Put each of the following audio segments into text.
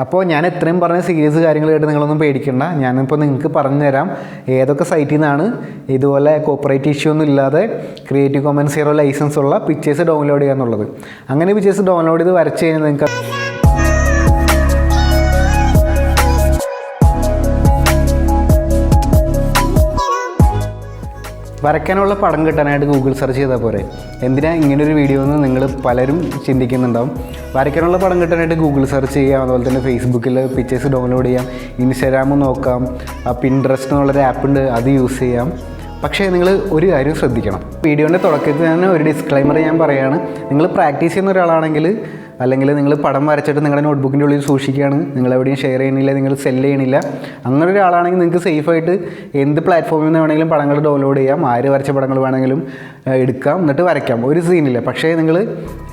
അപ്പോൾ ഞാൻ എത്രയും പറഞ്ഞ സീരിയസ് കാര്യങ്ങൾ കേട്ട് നിങ്ങളൊന്നും പേടിക്കണ്ട. ഞാനിപ്പോൾ നിങ്ങൾക്ക് പറഞ്ഞു തരാം ഏതൊക്കെ സൈറ്റിൽ നിന്നാണ് ഇതുപോലെ കോപ്പറേറ്റ് ഇഷ്യൂ ഒന്നും ഇല്ലാതെ ക്രിയേറ്റീവ് കോമൻസ് സീറോ ലൈസൻസ് ഉള്ള പിക്ചേഴ്സ് ഡൗൺലോഡ് ചെയ്യാന്നുള്ളത്. അങ്ങനെ പിക്ചേഴ്സ് ഡൗൺലോഡ് ചെയ്ത് വരച്ച് കഴിഞ്ഞാൽ നിങ്ങൾക്ക് വരയ്ക്കാനുള്ള പടം കിട്ടാനായിട്ട് ഗൂഗിൾ സെർച്ച് ചെയ്താൽ പോരെ. എന്തിനാ ഇങ്ങനൊരു വീഡിയോ എന്ന് നിങ്ങൾ പലരും ചിന്തിക്കുന്നുണ്ടാവും. വരയ്ക്കാനുള്ള പടം കിട്ടാനായിട്ട് ഗൂഗിൾ സെർച്ച് ചെയ്യാം അതുപോലെ തന്നെ ഫേസ്ബുക്കിൽ പിക്ചേഴ്സ് ഡൗൺലോഡ് ചെയ്യാം ഇൻസ്റ്റാഗ്രാം നോക്കാം പിൻട്രസ്റ്റ് എന്നുള്ളൊരു ആപ്പ് ഉണ്ട് അത് യൂസ് ചെയ്യാം. പക്ഷേ നിങ്ങൾ ഒരു കാര്യം ശ്രദ്ധിക്കണം. വീഡിയോന്റെ തുടക്കത്തിൽ തന്നെ ഒരു ഡിസ്ക്ലൈമർ ഞാൻ പറയുകയാണ് നിങ്ങൾ പ്രാക്ടീസ് ചെയ്യുന്ന ഒരാളാണെങ്കിൽ അല്ലെങ്കിൽ നിങ്ങൾ പടം വരച്ചിട്ട് നിങ്ങളുടെ നോട്ട്ബുക്കിന്റെ ഉള്ളിൽ സൂക്ഷിക്കുകയാണ്. നിങ്ങൾ എവിടെയും ഷെയർ ചെയ്യണില്ല നിങ്ങൾ സെൽ ചെയ്യണില്ല അങ്ങനെ ഒരാളാണെങ്കിൽ നിങ്ങൾക്ക് സേഫായിട്ട് എന്ത് പ്ലാറ്റ്ഫോമിൽ നിന്ന് വേണമെങ്കിലും പടങ്ങൾ ഡൗൺലോഡ് ചെയ്യാം. ആര് വരച്ച പടങ്ങൾ വേണമെങ്കിലും എടുക്കാം. എന്നിട്ട് വരയ്ക്കാം. ഒരു സീനില്ല പക്ഷേ നിങ്ങൾ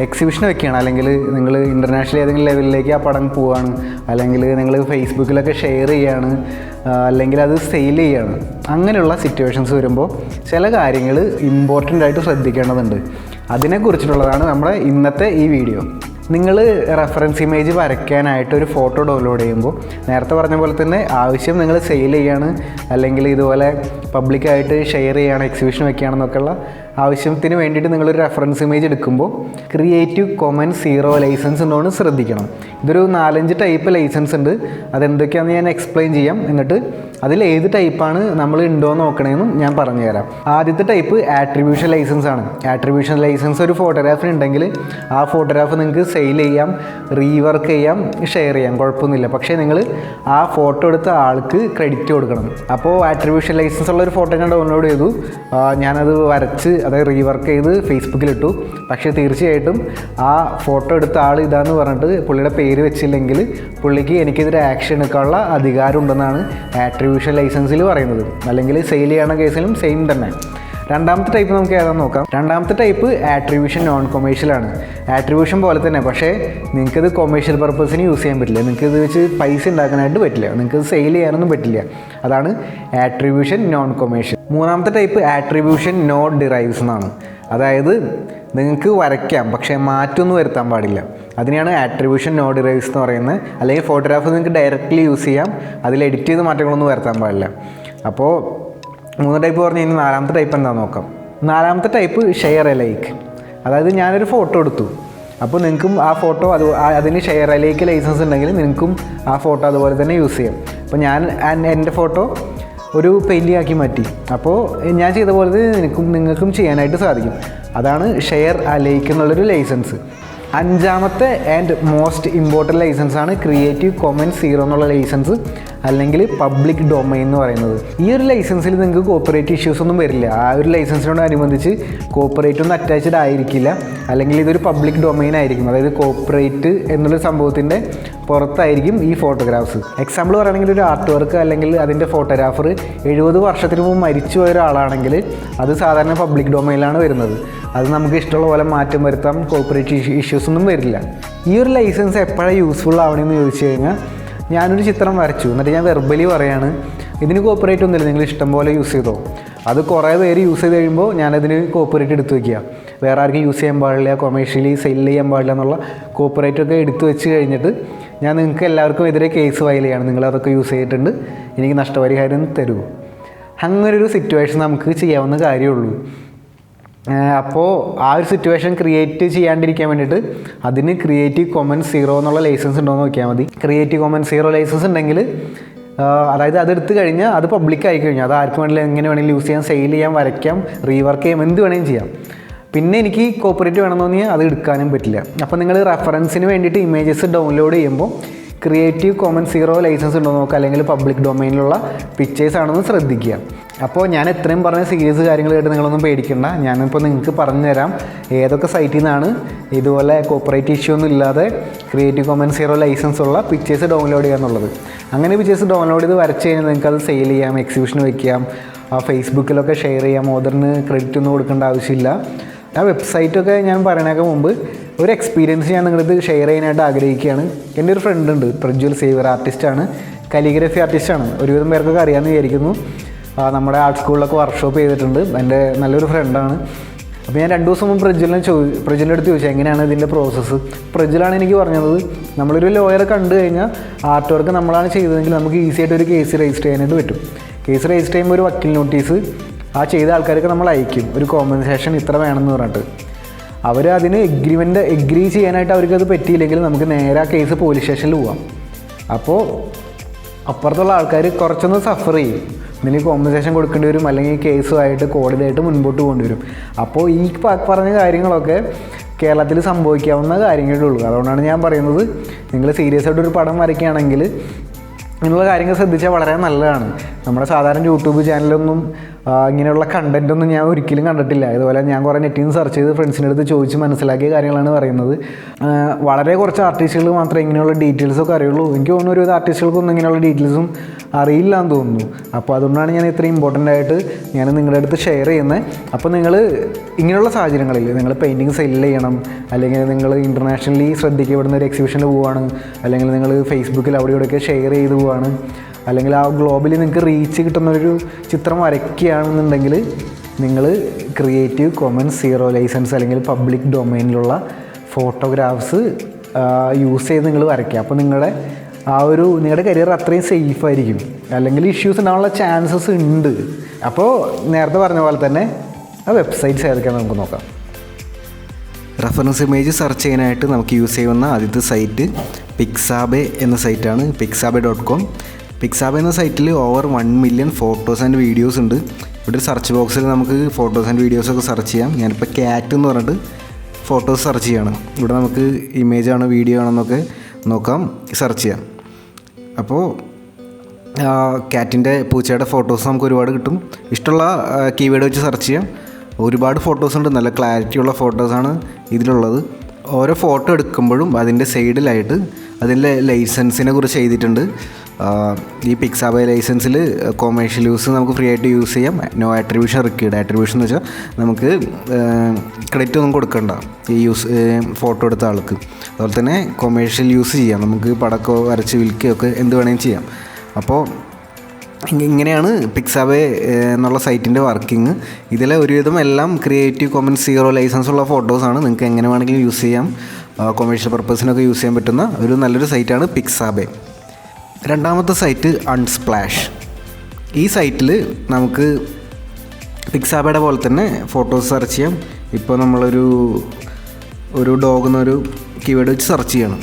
എക്സിബിഷൻ വെക്കുകയാണ്. അല്ലെങ്കിൽ നിങ്ങൾ ഇന്റർനാഷണൽ ഏതെങ്കിലും ലെവലിലേക്ക് ആ പടം പോവുകയാണ്. അല്ലെങ്കിൽ നിങ്ങൾ ഫേസ്ബുക്കിലൊക്കെ ഷെയർ ചെയ്യുകയാണ്. അല്ലെങ്കിൽ അത് സെയിൽ ചെയ്യുകയാണ്. അങ്ങനെയുള്ള സിറ്റുവേഷൻസ് വരുമ്പോൾ ചില കാര്യങ്ങൾ ഇമ്പോർട്ടന്റ് ആയിട്ട് ശ്രദ്ധിക്കേണ്ടതുണ്ട്. അതിനെക്കുറിച്ചിട്ടുള്ളതാണ് നമ്മുടെ ഇന്നത്തെ ഈ വീഡിയോ നിങ്ങൾ റെഫറൻസ് ഇമേജ് വരയ്ക്കാനായിട്ട് ഒരു ഫോട്ടോ ഡൗൺലോഡ് ചെയ്യുമ്പോൾ നേരത്തെ പറഞ്ഞ പോലെ തന്നെ ആവശ്യം നിങ്ങൾ സെയിൽ ചെയ്യാണ് അല്ലെങ്കിൽ ഇതുപോലെ പബ്ലിക്കായിട്ട് ഷെയർ ചെയ്യാണ് എക്സിബിഷൻ വെക്കുകയാണെന്നൊക്കെയുള്ള ആവശ്യത്തിന് വേണ്ടിയിട്ട് നിങ്ങളൊരു റെഫറൻസ് ഇമേജ് എടുക്കുമ്പോൾ ക്രിയേറ്റീവ് കോമൺ സീറോ ലൈസൻസ് ഉണ്ടോയെന്ന് ശ്രദ്ധിക്കണം. ഇതൊരു നാലഞ്ച് ടൈപ്പ് ലൈസൻസ് ഉണ്ട്. അതെന്തൊക്കെയാണെന്ന് ഞാൻ എക്സ്പ്ലെയിൻ ചെയ്യാം. എന്നിട്ട് അതിൽ ഏത് ടൈപ്പാണ് നമ്മൾ ഉണ്ടോ എന്ന് നോക്കണമെന്നും ഞാൻ പറഞ്ഞുതരാം. ആദ്യത്തെ ടൈപ്പ് ആട്രിബ്യൂഷൻ ലൈസൻസ് ആണ്. ആട്രിബ്യൂഷൻ ലൈസൻസ് ഒരു ഫോട്ടോഗ്രാഫിന് ഉണ്ടെങ്കിൽ ആ ഫോട്ടോഗ്രാഫ് നിങ്ങൾക്ക് സെയിൽ ചെയ്യാം റീവർക്ക് ചെയ്യാം ഷെയർ ചെയ്യാം. കുഴപ്പമൊന്നുമില്ല. പക്ഷേ നിങ്ങൾ ആ ഫോട്ടോ എടുത്ത ആൾക്ക് ക്രെഡിറ്റ് കൊടുക്കണം. അപ്പോൾ ആട്രിബ്യൂഷൻ ലൈസൻസ് ഉള്ള ഒരു ഫോട്ടോ ഞാൻ ഡൗൺലോഡ് ചെയ്തു. ഞാനത് വരച്ച് അതായത് റീവർക്ക് ചെയ്ത് ഫേസ്ബുക്കിലിട്ടു പക്ഷേ തീർച്ചയായിട്ടും ആ ഫോട്ടോ എടുത്ത ആൾ ഇതാന്ന് പറഞ്ഞിട്ട് പുള്ളിയുടെ പേര് വെച്ചില്ലെങ്കിൽ പുള്ളിക്ക് എനിക്കെതിരെ ആക്ഷൻ എടുക്കാനുള്ള അധികാരം ഉണ്ടെന്നാണ് ആട്രിബ്യൂഷൻ ലൈസൻസിൽ പറയുന്നത്. അല്ലെങ്കിൽ സെയിൽ ചെയ്യണ കേസിലും സെയിം തന്നെ. രണ്ടാമത്തെ ടൈപ്പ് നമുക്ക് ഏതാണെന്ന് നോക്കാം. രണ്ടാമത്തെ ടൈപ്പ് ആട്രിബ്യൂഷൻ നോൺ കൊമേഴ്ഷ്യൽ ആണ്. ആട്രിബ്യൂഷൻ പോലെ തന്നെ പക്ഷേ നിങ്ങൾക്കത് കൊമേഴ്ഷ്യൽ പർപ്പസിന് യൂസ് ചെയ്യാൻ പറ്റില്ല. നിങ്ങൾക്ക് ഇത് വെച്ച് പൈസ ഉണ്ടാക്കാനായിട്ട് പറ്റില്ല. നിങ്ങൾക്ക് സെയിൽ ചെയ്യാനൊന്നും പറ്റില്ല. അതാണ് ആട്രിബ്യൂഷൻ നോൺ കൊമേഴ്ഷ്യൽ മൂന്നാമത്തെ ടൈപ്പ് ആട്രിബ്യൂഷൻ നോൺ ഡിറൈവ്സ് എന്നാണ്. അതായത് നിങ്ങൾക്ക് വരയ്ക്കാം പക്ഷേ മാറ്റമൊന്നും വരുത്താൻ പാടില്ല. അതിനെയാണ് ആട്രിബ്യൂഷൻ നോ ഡിറൈവ്സ് എന്ന് പറയുന്നത്. അല്ലെങ്കിൽ ഫോട്ടോഗ്രാഫ് നിങ്ങൾക്ക് ഡയറക്റ്റ്ലി യൂസ് ചെയ്യാം. അതിൽ എഡിറ്റ് ചെയ്ത് മാറ്റങ്ങളൊന്നും വരുത്താൻ പാടില്ല. അപ്പോൾ മൂന്ന് ടൈപ്പ് പറഞ്ഞു കഴിഞ്ഞാൽ നാലാമത്തെ ടൈപ്പ് എന്താണെന്ന് നോക്കാം. നാലാമത്തെ ടൈപ്പ് ഷെയർ എ ലൈക്ക് അതായത് ഞാനൊരു ഫോട്ടോ എടുത്തു. അപ്പോൾ നിങ്ങൾക്കും ആ ഫോട്ടോ അത് അതിന് ഷെയർ ലൈക്ക് ലൈസൻസ് ഉണ്ടെങ്കിൽ നിങ്ങൾക്കും ആ ഫോട്ടോ അതുപോലെ തന്നെ യൂസ് ചെയ്യാം. അപ്പോൾ ഞാൻ എന്റെ ഫോട്ടോ ഒരു പെയിന്റിംഗ് ആക്കി മാറ്റി. അപ്പോൾ ഞാൻ ചെയ്ത പോലെ നിനക്കും നിങ്ങൾക്കും ചെയ്യാനായിട്ട് സാധിക്കും. അതാണ് ഷെയർ അലയിക്കുന്നുള്ളൊരു ലൈസൻസ് അഞ്ചാമത്തെ ആൻഡ് മോസ്റ്റ് ഇമ്പോർട്ടന്റ് ലൈസൻസ് ആണ് ക്രിയേറ്റീവ് കോമൻ സീറോ എന്നുള്ള ലൈസൻസ് അല്ലെങ്കിൽ പബ്ലിക് ഡൊമൈൻ എന്ന് പറയുന്നത്. ഈ ഒരു ലൈസൻസിൽ നിങ്ങൾക്ക് കോപ്പറേറ്റ് ഇഷ്യൂസ് ഒന്നും വരില്ല. ആ ഒരു ലൈസൻസിനോട് അനുബന്ധിച്ച് കോപ്പറേറ്റ് ഒന്നും അറ്റാച്ച്ഡ് ആയിരിക്കില്ല. അല്ലെങ്കിൽ ഇതൊരു പബ്ലിക് ഡൊമൈൻ ആയിരിക്കും. അതായത് കോപ്പറേറ്റ് എന്നുള്ള സംഭവത്തിന്റെ പുറത്തായിരിക്കും ഈ ഫോട്ടോഗ്രാഫ്സ് എക്സാമ്പിൾ പറയുകയാണെങ്കിൽ ഒരു ആർട്ട് വർക്ക് അല്ലെങ്കിൽ അതിന്റെ ഫോട്ടോഗ്രാഫർ എഴുപത് വർഷത്തിന് മുമ്പ് മരിച്ചു പോയ ഒരാളാണെങ്കിൽ അത് സാധാരണ പബ്ലിക് ഡൊമൈനിലാണ് വരുന്നത്. അത് നമുക്ക് ഇഷ്ടമുള്ള പോലെ മാറ്റം വരുത്താം. കോപ്പറേറ്റ് ഇഷ്യൂസ് ഒന്നും വരില്ല. ഈ ഒരു ലൈസൻസ് എപ്പോഴാണ് യൂസ്ഫുൾ ആവണമെന്ന് ചോദിച്ചു കഴിഞ്ഞാൽ ഞാനൊരു ചിത്രം വരച്ചു. എന്നിട്ട് ഞാൻ വെർബലി പറയാണ് ഇതിന് കോപ്പറേറ്റ് ഒന്നുമില്ല നിങ്ങൾ ഇഷ്ടം പോലെ യൂസ് ചെയ്തോ? അത് കുറേ പേര് യൂസ് ചെയ്ത് കഴിയുമ്പോൾ ഞാനതിന് കോപ്പറേറ്റ് എടുത്തു വയ്ക്കുക വേറെ ആർക്കും യൂസ് ചെയ്യാൻ പാടില്ല കൊമേഴ്ഷ്യലി സെൽ ചെയ്യാൻ പാടില്ല എന്നുള്ള കോപ്പറേറ്റ് ഒക്കെ എടുത്ത് വെച്ച് കഴിഞ്ഞിട്ട് ഞാൻ നിങ്ങൾക്ക് എല്ലാവർക്കും എതിരെ കേസ് ഫയൽ ചെയ്യാണ്. നിങ്ങൾ അതൊക്കെ യൂസ് ചെയ്തിട്ടുണ്ട്. എനിക്ക് നഷ്ടപരിഹാരം തരൂ. അങ്ങനൊരു സിറ്റുവേഷൻ നമുക്ക് ചെയ്യാവുന്ന കാര്യമുള്ളൂ അപ്പോൾ ആ ഒരു സിറ്റുവേഷൻ ക്രിയേറ്റ് ചെയ്യാണ്ടിരിക്കാൻ വേണ്ടിയിട്ട് അതിന് ക്രിയേറ്റീവ് കോമൺ സീറോ എന്നുള്ള ലൈസൻസ് ഉണ്ടോ എന്ന് നോക്കിയാൽ മതി ക്രിയേറ്റീവ് കോമൺ സീറോ ലൈസൻസ് ഉണ്ടെങ്കിൽ അതായത് അതെടുത്ത് കഴിഞ്ഞാൽ അത് പബ്ലിക് ആയി കഴിഞ്ഞാൽ അത് ആർക്ക് വേണമെങ്കിലും എങ്ങനെ വേണമെങ്കിലും യൂസ് ചെയ്യാം സെയിൽ ചെയ്യാം വരയ്ക്കാം റീവർക്ക് ചെയ്യാം എന്ത് വേണമെങ്കിലും ചെയ്യാം. പിന്നെ എനിക്ക് കോപ്പറേറ്റ് വേണമെന്ന് തോന്നിയാൽ അത് എടുക്കാനും പറ്റില്ല. അപ്പോൾ നിങ്ങൾ റെഫറൻസിന് വേണ്ടിയിട്ട് ഇമേജസ് ഡൗൺലോഡ് ചെയ്യുമ്പോൾ ക്രിയേറ്റീവ് കോമൺ സീറോ ലൈസൻസ് ഉണ്ടോ നോക്കുക. അല്ലെങ്കിൽ പബ്ലിക് ഡൊമൈനിലുള്ള പിക്ചേഴ്സ് ആണെന്ന് ശ്രദ്ധിക്കുക. അപ്പോൾ ഞാൻ എത്രയും പറഞ്ഞ സീരീസ് കാര്യങ്ങൾ കേട്ട് നിങ്ങളൊന്നും പേടിക്കണ്ട. ഞാനിപ്പോൾ നിങ്ങൾക്ക് പറഞ്ഞു തരാം ഏതൊക്കെ സൈറ്റിൽ നിന്നാണ് ഇതുപോലെ കോപ്പറേറ്റ് ഇഷ്യൂ ഒന്നും ഇല്ലാതെ ക്രിയേറ്റീവ് കോമൺ സീറോ ലൈസൻസ് ഉള്ള പിക്ചേഴ്സ് ഡൗൺലോഡ് ചെയ്യുക എന്നുള്ളത്. അങ്ങനെ പിക്ചേഴ്സ് ഡൗൺലോഡ് ചെയ്ത് വരച്ച് കഴിഞ്ഞാൽ നിങ്ങൾക്ക് അത് സെയിൽ ചെയ്യാം എക്സിബിഷൻ വയ്ക്കാം ഫേസ്ബുക്കിലൊക്കെ ഷെയർ ചെയ്യാം ഓദറിന് ക്രെഡിറ്റ് ഒന്നും കൊടുക്കേണ്ട ആവശ്യമില്ല. ആ വെബ്സൈറ്റൊക്കെ ഞാൻ പറയണേക്ക് മുമ്പ് ഒരു എക്സ്പീരിയൻസ് ഞാൻ നിങ്ങളിത് ഷെയർ ചെയ്യാനായിട്ട് ആഗ്രഹിക്കുകയാണ്. എന്റെ ഒരു ഫ്രണ്ട് ഉണ്ട് പ്രജ്വൽ സേവർ ആർട്ടിസ്റ്റാണ് കലിഗ്രഫി ആർട്ടിസ്റ്റാണ് ഒരുവിധം പേർക്കൊക്കെ അറിയാമെന്ന് വിചാരിക്കുന്നു. നമ്മുടെ ആർട്ട് സ്കൂളിലൊക്കെ വർക്ക്ഷോപ്പ് ചെയ്തിട്ടുണ്ട്. എന്റെ നല്ലൊരു ഫ്രണ്ടാണ് അപ്പോൾ ഞാൻ രണ്ട് ദിവസം മുമ്പ് പ്രജ്വലിനെ ചോദി പ്രജ്വലിന്റെ അടുത്ത് ചോദിച്ചു എങ്ങനെയാണ് ഇതിന്റെ പ്രോസസ്സ് പ്രജ്വലാണ് എനിക്ക് പറഞ്ഞത് നമ്മളൊരു ലോയറെ കണ്ടു കഴിഞ്ഞാൽ ആർട്ട് വർക്ക് നമ്മളാണ് ചെയ്തതെങ്കിൽ നമുക്ക് ഈസി ആയിട്ട് ഒരു കേസ് രജിസ്റ്റർ ചെയ്യാനായിട്ട് പറ്റും. കേസ് രജിസ്റ്റർ ചെയ്യുമ്പോൾ ഒരു വക്കീൽ നോട്ടീസ് ആ ചെയ്ത ആൾക്കാരൊക്കെ നമ്മൾ അയക്കും. ഒരു കോമ്പൻസേഷൻ ഇത്ര വേണമെന്ന് പറഞ്ഞിട്ട്. അവർ അതിന് എഗ്രിമെന്റ് എഗ്രി ചെയ്യാനായിട്ട് അവർക്ക് അത് പറ്റിയില്ലെങ്കിൽ നമുക്ക് നേരെ ആ കേസ് പോലീസ് സ്റ്റേഷനിൽ പോവാം. അപ്പോൾ അപ്പുറത്തുള്ള ആൾക്കാർ കുറച്ചൊന്ന് സഫർ ചെയ്യും. ഇതിന് കോമ്പൻസേഷൻ കൊടുക്കേണ്ടി വരും അല്ലെങ്കിൽ കേസുമായിട്ട് കോടതിയായിട്ട് മുൻപോട്ട് കൊണ്ടുവരും വരും. അപ്പോൾ ഈ പറഞ്ഞ കാര്യങ്ങളൊക്കെ കേരളത്തിൽ സംഭവിക്കാവുന്ന കാര്യങ്ങളേ ഉള്ളൂ. അതുകൊണ്ടാണ് ഞാൻ പറയുന്നത് നിങ്ങൾ സീരിയസ് ആയിട്ട് ഒരു പടം വരയ്ക്കുകയാണെങ്കിൽ ഇങ്ങനെയുള്ള കാര്യങ്ങൾ ശ്രദ്ധിച്ചാൽ വളരെ നല്ലതാണ്. നമ്മുടെ സാധാരണ യൂട്യൂബ് ചാനലൊന്നും ഇങ്ങനെയുള്ള കണ്ടന്റ് ഒന്നും ഞാൻ ഒരിക്കലും കണ്ടിട്ടില്ല. ഇതുപോലെ ഞാൻ കുറേ നെറ്റിൽ നിന്ന് സെർച്ച് ചെയ്ത് ഫ്രണ്ട്സിന്റെ അടുത്ത് ചോദിച്ച് മനസ്സിലാക്കിയ കാര്യങ്ങളാണ് പറയുന്നത്. വളരെ കുറച്ച് ആർട്ടിസ്റ്റുകൾ മാത്രമേ ഇങ്ങനെയുള്ള ഡീറ്റെയിൽസ് ഒക്കെ അറിയുള്ളൂ. എനിക്ക് തോന്നുന്നു ഒരു ആർട്ടിസ്റ്റുകൾക്കൊന്നും ഇങ്ങനെയുള്ള ഡീറ്റെയിൽസും അറിയില്ല എന്ന് തോന്നുന്നു. അപ്പോൾ അതുകൊണ്ടാണ് ഞാൻ ഇത്രയും ഇമ്പോർട്ടന്റ് ആയിട്ട് ഞാൻ നിങ്ങളുടെ അടുത്ത് ഷെയർ ചെയ്യുന്നത്. അപ്പോൾ നിങ്ങൾ ഇങ്ങനെയുള്ള സാഹചര്യങ്ങളിൽ നിങ്ങൾ പെയിന്റിങ് സെൽ ചെയ്യണം അല്ലെങ്കിൽ നിങ്ങൾ ഇന്റർനാഷണലി ശ്രദ്ധിക്കപ്പെടുന്ന ഒരു എക്സിബിഷനിൽ പോവുകയാണ് അല്ലെങ്കിൽ നിങ്ങൾ ഫേസ്ബുക്കിൽ അവിടെ ഇവിടെയൊക്കെ ഷെയർ ചെയ്ത് പോവുകയാണ് അല്ലെങ്കിൽ ആ ഗ്ലോബലി നിങ്ങൾക്ക് റീച്ച് കിട്ടുന്ന ഒരു ചിത്രം വരയ്ക്കുകയാണെന്നുണ്ടെങ്കിൽ നിങ്ങൾ ക്രിയേറ്റീവ് കോമൺ സീറോ ലൈസൻസ് അല്ലെങ്കിൽ പബ്ലിക് ഡൊമൈനിലുള്ള ഫോട്ടോഗ്രാഫ്സ് യൂസ് ചെയ്ത് നിങ്ങൾ വരയ്ക്കുക. അപ്പോൾ നിങ്ങളുടെ ആ ഒരു നിങ്ങളുടെ കരിയർ അത്രയും സേഫ് ആയിരിക്കും. അല്ലെങ്കിൽ ഇഷ്യൂസ് ഉണ്ടാകാനുള്ള ചാൻസസ് ഉണ്ട്. അപ്പോൾ നേരത്തെ പറഞ്ഞ പോലെ തന്നെ ആ വെബ്സൈറ്റ്സ് ഏതൊക്കെയാണ് നമുക്ക് നോക്കാം. റെഫറൻസ് ഇമേജ് സെർച്ച് ചെയ്യാനായിട്ട് നമുക്ക് യൂസ് ചെയ്യുന്ന ആദ്യത്തെ സൈറ്റ് പിക്സാബെ എന്ന സൈറ്റാണ് പിക്സാബെ ഡോട്ട് കോം പിക്സാബെ എന്ന സൈറ്റിൽ over one million photos and videos ഉണ്ട്. ഇവിടെ ഒരു സെർച്ച് ബോക്സിൽ നമുക്ക് ഫോട്ടോസ് ആൻഡ് വീഡിയോസ് ഒക്കെ സെർച്ച് ചെയ്യാം. ഞാനിപ്പോൾ ക്യാറ്റ് എന്ന് പറഞ്ഞിട്ട് ഫോട്ടോസ് സെർച്ച് ചെയ്യാണ്. ഇവിടെ നമുക്ക് ഇമേജ് ആണോ വീഡിയോ ആണോ എന്നൊക്കെ നോക്കാം സെർച്ച് ചെയ്യാം. അപ്പോൾ ക്യാറ്റിന്റെ പൂച്ചയുടെ ഫോട്ടോസ് നമുക്ക് ഒരുപാട് കിട്ടും. ഇഷ്ടമുള്ള കീവേഡ് വെച്ച് സെർച്ച് ചെയ്യാം. ഒരുപാട് ഫോട്ടോസ് ഉണ്ട്. നല്ല ക്ലാരിറ്റി ഉള്ള ഫോട്ടോസാണ് ഇതിലുള്ളത്. ഓരോ ഫോട്ടോ എടുക്കുമ്പോഴും അതിന്റെ സൈഡിലായിട്ട് അതിന്റെ ലൈസൻസിനെ കുറിച്ച് എഴുതിയിട്ടുണ്ട്. ഈ പിക്സാബൈ ലൈസൻസിൽ കൊമേഴ്ഷ്യൽ യൂസ് നമുക്ക് ഫ്രീ ആയിട്ട് യൂസ് ചെയ്യാം. നോ ആട്രിബ്യൂഷൻ റിക്വയർഡ് ആട്രിബ്യൂഷൻ എന്ന് വെച്ചാൽ നമുക്ക് ക്രെഡിറ്റ് ഒന്നും കൊടുക്കണ്ട ഈ യൂസ് ഫോട്ടോ എടുത്ത ആൾക്ക്. അതുപോലെ തന്നെ കൊമേഴ്ഷ്യൽ യൂസ് ചെയ്യാം. നമുക്ക് പടക്കോ വരച്ച് വിൽക്കുകയൊക്കെ എന്ത് വേണമെങ്കിലും ചെയ്യാം. അപ്പോൾ ഇങ്ങനെയാണ് പിക്സാബേ എന്നുള്ള സൈറ്റിന്റെ വർക്കിംഗ് ഇതിലെ ഒരുവിധം എല്ലാം ക്രിയേറ്റീവ് കോമൺ സീറോ ലൈസൻസ് ഉള്ള ഫോട്ടോസാണ് നിങ്ങൾക്ക് എങ്ങനെ വേണമെങ്കിലും യൂസ് ചെയ്യാം. കൊമേഴ്ഷ്യൽ പർപ്പസിനൊക്കെ യൂസ് ചെയ്യാൻ പറ്റുന്ന ഒരു നല്ലൊരു സൈറ്റാണ് പിക്സാബെ രണ്ടാമത്തെ സൈറ്റ് അൺസ്പ്ലാഷ് ഈ സൈറ്റിൽ നമുക്ക് പിക്സാബയുടെ പോലെ തന്നെ ഫോട്ടോസ് സെർച്ച് ചെയ്യാം. ഇപ്പോൾ നമ്മളൊരു ഒരു ഡോഗ് എന്നൊരു കീവേഡ് വെച്ച് സെർച്ച് ചെയ്യണം.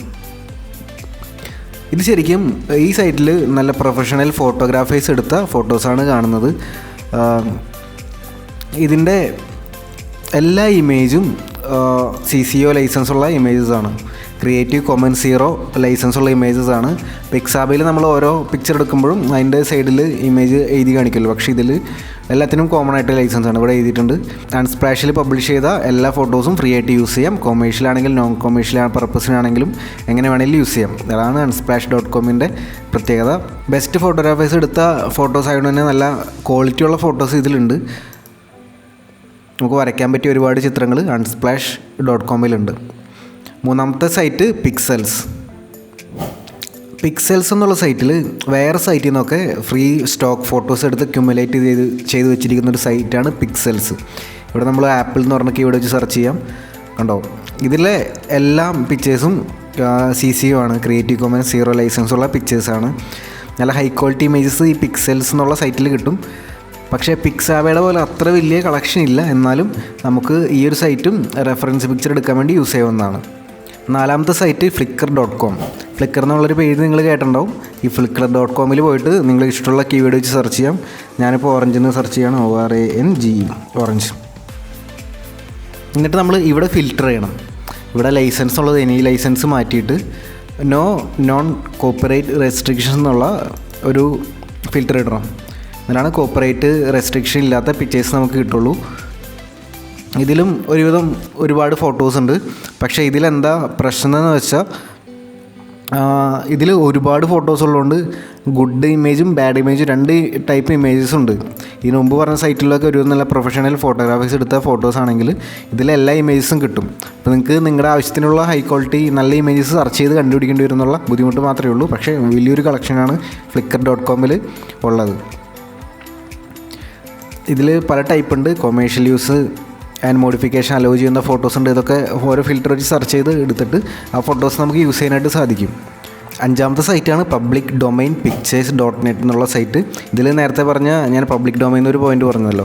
ഇത് ശരിക്കും ഈ സൈറ്റിൽ നല്ല പ്രൊഫഷണൽ ഫോട്ടോഗ്രാഫേഴ്സ് എടുത്ത ഫോട്ടോസാണ് കാണുന്നത്. ഇതിന്റെ എല്ലാ ഇമേജും സി സി ഒ ലൈസൻസുള്ള ഇമേജസ് ആണ്. ക്രിയേറ്റീവ് കോമൺ സീറോ ലൈസൻസ് ഉള്ള ഇമേജസ് ആണ്. പിക്സാബിൽ നമ്മൾ ഓരോ പിക്ചർ എടുക്കുമ്പോഴും അതിന്റെ സൈഡിൽ ഇമേജ് എഴുതി കാണിക്കുമല്ലോ പക്ഷേ ഇതിൽ എല്ലാത്തിനും കോമൺ ആയിട്ട് ലൈസൻസ് ആണ് ഇവിടെ എഴുതിയിട്ടുണ്ട്. അൺസ്പ്ലാഷിൽ പബ്ലിഷ് ചെയ്ത എല്ലാ ഫോട്ടോസും ഫ്രീ ആയിട്ട് യൂസ് ചെയ്യാം. കൊമേഴ്ഷ്യൽ ആണെങ്കിലും നോൺ കൊമേഴ്ഷ്യൽ പർപ്പസിനാണെങ്കിലും എങ്ങനെ വേണമെങ്കിലും യൂസ് ചെയ്യാം. അതാണ് അൺസ്പ്ലാഷ് ഡോട്ട് കോമിന്റെ പ്രത്യേകത. ബെസ്റ്റ് ഫോട്ടോഗ്രാഫേഴ്സ് എടുത്ത ഫോട്ടോസ് ആയതുകൊണ്ട് തന്നെ നല്ല ക്വാളിറ്റി ഉള്ള ഫോട്ടോസ് ഇതിലുണ്ട്. നമുക്ക് വരയ്ക്കാൻ പറ്റിയ ഒരുപാട് ചിത്രങ്ങൾ അൺസ്പ്ലാഷ് ഡോട്ട് കോമിലുണ്ട് മൂന്നാമത്തെ സൈറ്റ് പിക്സൽസ്. പിക്സൽസ് എന്നുള്ള സൈറ്റിൽ വേറെ സൈറ്റിൽ നിന്നൊക്കെ ഫ്രീ സ്റ്റോക്ക് ഫോട്ടോസ് എടുത്ത് ക്യുമുലേറ്റ് ചെയ്ത് ചെയ്ത് വെച്ചിരിക്കുന്ന ഒരു സൈറ്റാണ് പിക്സൽസ്. ഇവിടെ നമ്മൾ ആപ്പിൾ എന്ന് പറഞ്ഞ കീവേഡ് വെച്ച് സെർച്ച് ചെയ്യാം. കണ്ടോ? ഇതിലെ എല്ലാ പിക്ചേഴ്സും സി സി ഒ ആണ്. ക്രിയേറ്റീവ് കോമൻസ് സീറോ ലൈസൻസ് ഉള്ള പിക്ചേഴ്സാണ് നല്ല ഹൈ ക്വാളിറ്റി ഇമേജസ് ഈ പിക്സൽസ് എന്നുള്ള സൈറ്റിൽ കിട്ടും. പക്ഷേ പിക്സാവയുടെ പോലെ അത്ര വലിയ കളക്ഷൻ ഇല്ല. എന്നാലും നമുക്ക് ഈ ഒരു സൈറ്റും റെഫറൻസ് പിക്ചർ എടുക്കാൻ വേണ്ടി യൂസ് ചെയ്യാവുന്നതാണ്. നാലാമത്തെ site Flickr dot com. Flickr എന്നുള്ളൊരു പേര് നിങ്ങൾ കേട്ടിട്ടുണ്ടാവും. ഈ ഫ്ലിക്കർ ഡോട്ട് കോമിൽ പോയിട്ട് നിങ്ങൾ ഇഷ്ടമുള്ള കീവേഡ് വെച്ച് സെർച്ച് ചെയ്യാം. ഞാനിപ്പോൾ എന്ന് സെർച്ച് ചെയ്യണം. O R A N G orange എന്നിട്ട് നമ്മൾ ഇവിടെ ഫിൽറ്റർ ചെയ്യണം. ഇവിടെ ലൈസൻസ് ഉള്ളത് ഇനി ലൈസൻസ് മാറ്റിയിട്ട് നോ നോൺ കോപ്പറേറ്റ് റെസ്ട്രിക്ഷൻ എന്നുള്ള ഒരു ഫിൽറ്റർ ഇടണം. എന്നാലാണ് കോപ്പറേറ്റ് റെസ്ട്രിക്ഷൻ ഇല്ലാത്ത പിക്ചേഴ്സ് നമുക്ക് കിട്ടുള്ളൂ. ഇതിലും ഒരുവിധം ഒരുപാട് ഫോട്ടോസ് ഉണ്ട്. പക്ഷേ ഇതിലെന്താ പ്രശ്നം എന്ന് വെച്ചാൽ ഇതിൽ ഒരുപാട് ഫോട്ടോസ് ഉള്ളതുകൊണ്ട് ഗുഡ് ഇമേജും ബാഡ് ഇമേജും രണ്ട് ടൈപ്പ് ഇമേജസ് ഉണ്ട്. ഇതിനു മുമ്പ് പറഞ്ഞ സൈറ്റിലൊക്കെ ഒരു നല്ല പ്രൊഫഷണൽ ഫോട്ടോഗ്രാഫേഴ്സ് എടുത്ത ഫോട്ടോസ് ആണെങ്കിൽ ഇതിലെല്ലാ ഇമേജസും കിട്ടും. അപ്പോൾ നിങ്ങൾക്ക് നിങ്ങളുടെ ആവശ്യത്തിനുള്ള ഹൈ ക്വാളിറ്റി നല്ല ഇമേജസ് സെർച്ച് ചെയ്ത് കണ്ടുപിടിക്കേണ്ടി വരുന്നുള്ള ബുദ്ധിമുട്ട് മാത്രമേ ഉള്ളൂ. പക്ഷേ വലിയൊരു കളക്ഷനാണ് ഫ്ലിക്കർ ഡോട്ട് കോമിൽ ഉള്ളത്. ഇതിൽ പല ടൈപ്പ് ഉണ്ട്. Commercial use and modification allow ചെയ്യുന്ന ഫോട്ടോസ് ഉണ്ട്. ഇതൊക്കെ ഓരോ ഫിൽറ്റർ വെച്ച് സെർച്ച് ചെയ്ത് എടുത്തിട്ട് ആ ഫോട്ടോസ് നമുക്ക് യൂസ് ചെയ്യാനായിട്ട് സാധിക്കും. അഞ്ചാമത്തെ സൈറ്റാണ് public domain pictures dot net എന്നുള്ള സൈറ്റ് ഇതിൽ നേരത്തെ പറഞ്ഞ ഞാൻ പബ്ലിക് ഡൊമൈൻ ഒരു പോയിന്റ് പറഞ്ഞല്ലോ.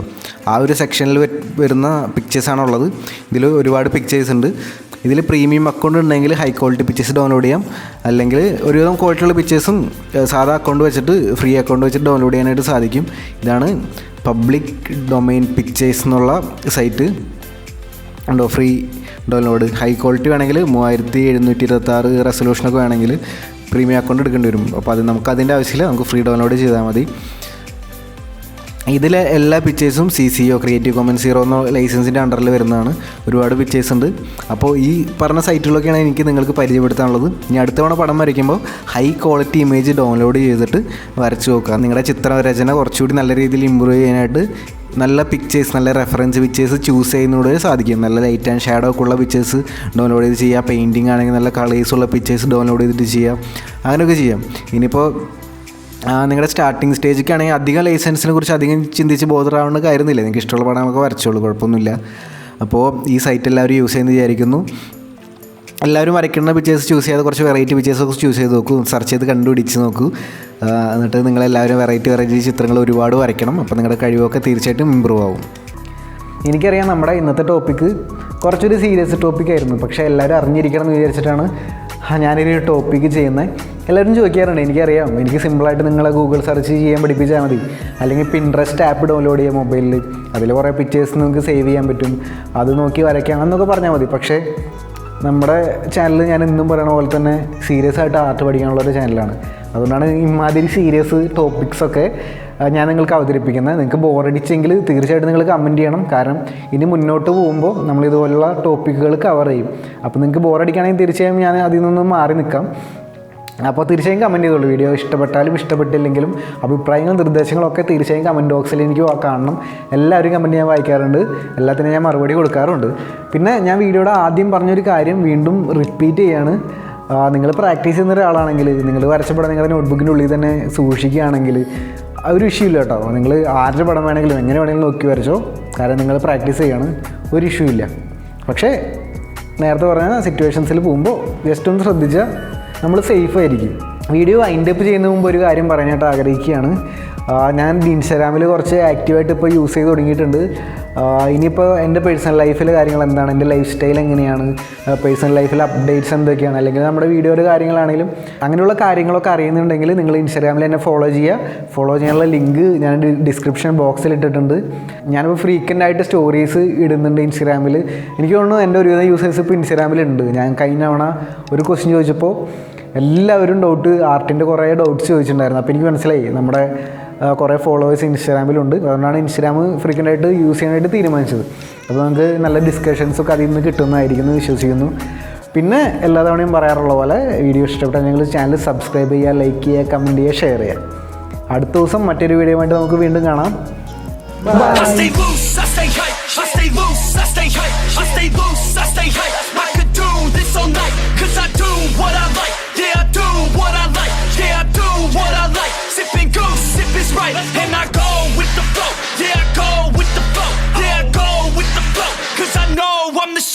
ആ ഒരു സെക്ഷനിൽ വരുന്ന പിക്ചേഴ്സാണ് ഉള്ളത് ഇതിൽ ഒരുപാട് പിക്ചേഴ്സ് ഉണ്ട്. ഇതിൽ പ്രീമിയം അക്കൗണ്ട് ഉണ്ടെങ്കിൽ ഹൈ ക്വാളിറ്റി പിക്ചേഴ്സ് ഡൗൺലോഡ് ചെയ്യാം. അല്ലെങ്കിൽ ഒരുവിധം ക്വാളിറ്റിയുള്ള പിക്ചേഴ്സും സാധാ അക്കൗണ്ട് വെച്ചിട്ട് ഫ്രീ അക്കൗണ്ട് വെച്ചിട്ട് ഡൗൺലോഡ് ചെയ്യാനായിട്ട് സാധിക്കും. ഇതാണ് പബ്ലിക് ഡൊമൈൻ പിക്ചേഴ്സ് എന്നുള്ള സൈറ്റ് ഉണ്ടോ? ഫ്രീ ഡൗൺലോഡ് ഹൈ ക്വാളിറ്റി വേണമെങ്കിൽ മൂവായിരത്തി എഴുന്നൂറ്റി ഇരുപത്തി ആറ് റെസൊല്യൂഷനൊക്കെ വേണമെങ്കിൽ പ്രീമിയം അക്കൗണ്ട് എടുക്കേണ്ടി വരും. അപ്പോൾ അത് നമുക്ക് അതിന്റെ ആവശ്യമില്ല. നമുക്ക് ഫ്രീ ഡൗൺലോഡ് ചെയ്താൽ മതി. ഇതിലെ എല്ലാ പിക്ചേഴ്സും C C O creative common zero എന്ന ലൈസൻസിന്റെ അണ്ടറിൽ വരുന്നതാണ്. ഒരുപാട് പിക്ചേഴ്സ് ഉണ്ട്. അപ്പോൾ ഈ പറഞ്ഞ സൈറ്റുകളൊക്കെയാണ് എനിക്ക് നിങ്ങൾക്ക് പരിചയപ്പെടുത്താനുള്ളത്. ഇനി അടുത്ത തവണ പടം വരയ്ക്കുമ്പോൾ ഹൈ ക്വാളിറ്റി ഇമേജ് ഡൗൺലോഡ് ചെയ്തിട്ട് വരച്ച് നോക്കുക. നിങ്ങളുടെ ചിത്രരചന കുറച്ചുകൂടി നല്ല രീതിയിൽ ഇമ്പ്രൂവ് ചെയ്യാനായിട്ട് നല്ല പിക്ചേഴ്സ് നല്ല റെഫറൻസ് പിക്ചേഴ്സ് ചൂസ് ചെയ്യുന്നതോടെ സാധിക്കും. നല്ല ലൈറ്റ് ആൻഡ് ഷാഡോ ഒക്കെ ഉള്ള പിക്ചേഴ്സ് ഡൗൺലോഡ് ചെയ്ത് ചെയ്യുക പെയിന്റിങ് ആണെങ്കിൽ നല്ല കളേഴ്സ് ഉള്ള പിക്ചേഴ്സ് ഡൗൺലോഡ് ചെയ്തിട്ട് ചെയ്യുക അങ്ങനെയൊക്കെ ചെയ്യാം. ഇനിയിപ്പോൾ നിങ്ങളുടെ സ്റ്റാർട്ടിങ് സ്റ്റേജൊക്കെ ആണെങ്കിൽ അധികം ലൈസൻസിനെ കുറിച്ച് അധികം ചിന്തിച്ച് ബോധറാവേണ്ട കാര്യമൊന്നുമില്ല നിങ്ങൾക്ക് ഇഷ്ടമുള്ള പടങ്ങളൊക്കെ വരച്ചോളൂ കുഴപ്പമൊന്നുമില്ല. അപ്പോൾ ഈ സൈറ്റ് എല്ലാവരും യൂസ് ചെയ്യുന്ന വിചാരിക്കുന്നു. എല്ലാവരും വരയ്ക്കുന്ന പിക്ചേഴ്സ് ചൂസ് ചെയ്ത് കുറച്ച് വെറൈറ്റി പിക്ചേഴ്സ് ഒക്കെ ചൂസ് ചെയ്ത് നോക്കൂ. സെർച്ച് ചെയ്ത് കണ്ടുപിടിച്ച് നോക്കൂ. എന്നിട്ട് നിങ്ങളെല്ലാവരും വെറൈറ്റി വെറൈറ്റി ചിത്രങ്ങൾ ഒരുപാട് വരയ്ക്കണം. അപ്പോൾ നിങ്ങളുടെ കഴിവൊക്കെ തീർച്ചയായിട്ടും ഇമ്പ്രൂവ് ആവും. എനിക്കറിയാം നമ്മുടെ ഇന്നത്തെ ടോപ്പിക്ക് കുറച്ചൊരു സീരിയസ് ടോപ്പിക്കായിരുന്നു പക്ഷേ എല്ലാവരും അറിഞ്ഞിരിക്കണം എന്ന് വിചാരിച്ചിട്ടാണ് ഞാനൊരു ടോപ്പിക്ക് ചെയ്യുന്നത് എല്ലാവരും ചോദിക്കാറുണ്ട് എനിക്കറിയാം എനിക്ക് സിമ്പിളായിട്ട് നിങ്ങളെ ഗൂഗിൾ സെർച്ച് ചെയ്യാൻ പഠിപ്പിച്ചാൽ മതി. അല്ലെങ്കിൽ പിൻട്രസ്റ്റ് ആപ്പ് ഡൗൺലോഡ് ചെയ്യാം മൊബൈലിൽ അതിൽ കുറേ പിക്ചേഴ്സ് നിങ്ങൾക്ക് സേവ് ചെയ്യാൻ പറ്റും. അത് നോക്കി വരയ്ക്കാം എന്നൊക്കെ പറഞ്ഞാൽ മതി. പക്ഷേ നമ്മുടെ ചാനൽ ഞാൻ എന്നും പറയണ പോലെ തന്നെ സീരിയസ് ആയിട്ട് ആർട്ട് പഠിക്കാനുള്ള ഒരു ചാനലാണ് അതുകൊണ്ടാണ് ഇമാതിരി സീരിയസ് ടോപ്പിക്സൊക്കെ ഞാൻ നിങ്ങൾക്ക് അവതരിപ്പിക്കുന്നത്. നിങ്ങൾക്ക് ബോറടിച്ചെങ്കിൽ തീർച്ചയായിട്ടും നിങ്ങൾ കമന്റ് ചെയ്യണം. കാരണം ഇനി മുന്നോട്ട് പോകുമ്പോൾ നമ്മൾ ഇതുപോലുള്ള ടോപ്പിക്കുകൾ കവർ ചെയ്യും. അപ്പോൾ നിങ്ങൾക്ക് ബോറടിക്കുകയാണെങ്കിൽ തീർച്ചയായും ഞാൻ അതിൽ നിന്നും മാറി നിൽക്കാം. അപ്പോൾ തീർച്ചയായും കമന്റ് ചെയ്തോളൂ. വീഡിയോ ഇഷ്ടപ്പെട്ടാലും ഇഷ്ടപ്പെട്ടില്ലെങ്കിലും അഭിപ്രായങ്ങളും നിർദ്ദേശങ്ങളും ഒക്കെ തീർച്ചയായും കമന്റ് ബോക്സിൽ എനിക്ക് കാണണം. എല്ലാവരും കമന്റ് ഞാൻ വായിക്കാറുണ്ട്. എല്ലാത്തിനും ഞാൻ മറുപടി കൊടുക്കാറുണ്ട്. പിന്നെ ഞാൻ വീഡിയോയുടെ ആദ്യം പറഞ്ഞൊരു കാര്യം വീണ്ടും റിപ്പീറ്റ് ചെയ്യാണ്. നിങ്ങൾ പ്രാക്ടീസ് ചെയ്യുന്ന ഒരാളാണെങ്കിൽ നിങ്ങൾ വരച്ച പടം നിങ്ങളുടെ നോട്ട്ബുക്കിന്റെ ഉള്ളിൽ തന്നെ സൂക്ഷിക്കുകയാണെങ്കിൽ ഒരു ഇഷ്യൂ ഇല്ല കേട്ടോ. നിങ്ങൾ ആരുടെ പടം വേണമെങ്കിലും എങ്ങനെ വേണമെങ്കിലും നോക്കി വരച്ചോ. കാരണം നിങ്ങൾ പ്രാക്ടീസ് ചെയ്യാണ്. ഒരു ഇഷ്യൂ ഇല്ല. പക്ഷേ നേരത്തെ പറഞ്ഞ സിറ്റുവേഷൻസിൽ പോകുമ്പോൾ ജസ്റ്റ് ഒന്ന് ശ്രദ്ധിച്ചാൽ നമ്മൾ സേഫ് ആയിരിക്കും. വീഡിയോ വൈൻഡ് അപ്പ് ചെയ്യുന്ന മുമ്പ് ഒരു കാര്യം പറയാനായിട്ട് ആഗ്രഹിക്കുകയാണ്. ഞാൻ ഇൻസ്റ്റാഗ്രാമിൽ കുറച്ച് ആക്റ്റീവായിട്ട് ഇപ്പോൾ യൂസ് ചെയ്ത് തുടങ്ങിയിട്ടുണ്ട്. ഇനിയിപ്പോൾ എന്റെ പേഴ്സണൽ ലൈഫിലെ കാര്യങ്ങൾ എന്താണ്? എന്റെ ലൈഫ് സ്റ്റൈൽ എങ്ങനെയാണ് പേഴ്സണൽ ലൈഫിൽ അപ്ഡേറ്റ്സ് എന്തൊക്കെയാണ്? അല്ലെങ്കിൽ നമ്മുടെ വീഡിയോയുടെ കാര്യങ്ങളാണെങ്കിലും അങ്ങനെയുള്ള കാര്യങ്ങളൊക്കെ അറിയുന്നുണ്ടെങ്കിൽ നിങ്ങൾ ഇൻസ്റ്റാഗ്രാമിൽ എന്നെ ഫോളോ ചെയ്യുക. ഫോളോ ചെയ്യാനുള്ള ലിങ്ക് ഞാൻ ഡിസ്ക്രിപ്ഷൻ ബോക്സിൽ ഇട്ടിട്ടുണ്ട്. ഞാനിപ്പോൾ ഫ്രീക്വന്റ് ആയിട്ട് സ്റ്റോറീസ് ഇടുന്നുണ്ട് ഇൻസ്റ്റാഗ്രാമിൽ എനിക്ക് തോന്നുന്നു എന്റെ ഒരുവിധം യൂസേഴ്സ് ഇപ്പോൾ ഇൻസ്റ്റാഗ്രാമിലുണ്ട് ഞാൻ കഴിഞ്ഞ തവണ ഒരു ക്വസ്റ്റ്യൻ ചോദിച്ചപ്പോൾ എല്ലാവരും ഡൗട്ട് ആർട്ടിന്റെ കുറേ ഡൗട്ട്സ് ചോദിച്ചിട്ടുണ്ടായിരുന്നു. അപ്പോൾ എനിക്ക് മനസ്സിലായി. നമ്മുടെ കുറേ ഫോളോവേഴ്സ് ഇൻസ്റ്റാഗ്രാമിലുണ്ട്. അതുകൊണ്ടാണ് ഇൻസ്റ്റാഗ്രാം ഫ്രീക്വന്റ് ആയിട്ട് യൂസ് ചെയ്യാനായിട്ട് തീരുമാനിച്ചത്. അപ്പോൾ നമുക്ക് നല്ല ഡിസ്കഷൻസൊക്കെ അതിൽ നിന്ന് കിട്ടുന്നതായിരിക്കും എന്ന് വിശ്വസിക്കുന്നു. പിന്നെ എല്ലാ തവണയും പറയാറുള്ള പോലെ വീഡിയോ ഇഷ്ടപ്പെട്ടാൽ ഞങ്ങൾ ചാനൽ സബ്സ്ക്രൈബ് ചെയ്യുക ലൈക്ക് ചെയ്യുക കമന്റ് ചെയ്യുക ഷെയർ ചെയ്യുക. അടുത്ത ദിവസം മറ്റൊരു വീഡിയോ ആയിട്ട് നമുക്ക് വീണ്ടും കാണാം. I I stay hype. I do what I like. Yeah, I do what I this right, and I go with the flow. Yeah, I go with the flow. Yeah, I go with the flow. Cause I know I'm the show.